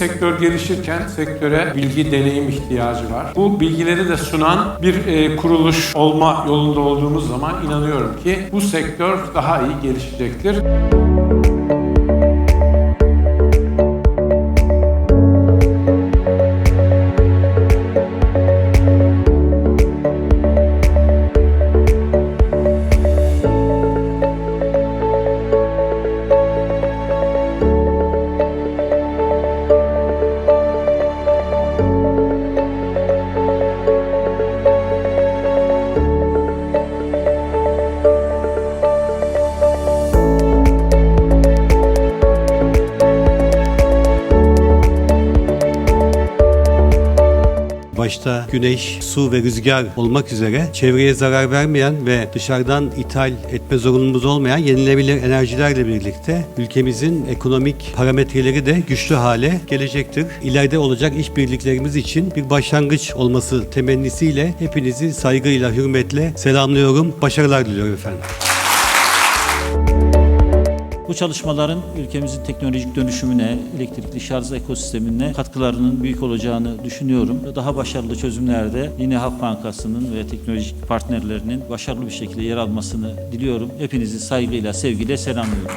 sektör gelişirken sektöre bilgi, deneyim ihtiyacı var. Bu bilgileri de sunan bir e, kuruluş olma yolunda olduğumuz zaman inanıyorum ki bu sektör daha iyi gelişecektir. Başta güneş, su ve rüzgar olmak üzere çevreye zarar vermeyen ve dışarıdan ithal etme zorunluluğumuz olmayan yenilenebilir enerjilerle birlikte ülkemizin ekonomik parametreleri de güçlü hale gelecektir. İleride olacak işbirliklerimiz için bir başlangıç olması temennisiyle hepinizi saygıyla, hürmetle selamlıyorum. Başarılar diliyorum efendim. Bu çalışmaların ülkemizin teknolojik dönüşümüne, elektrikli şarj ekosistemine katkılarının büyük olacağını düşünüyorum. Daha başarılı çözümlerde yine Halk Bankası'nın ve teknolojik partnerlerinin başarılı bir şekilde yer almasını diliyorum. Hepinizi saygıyla, sevgiyle selamlıyorum.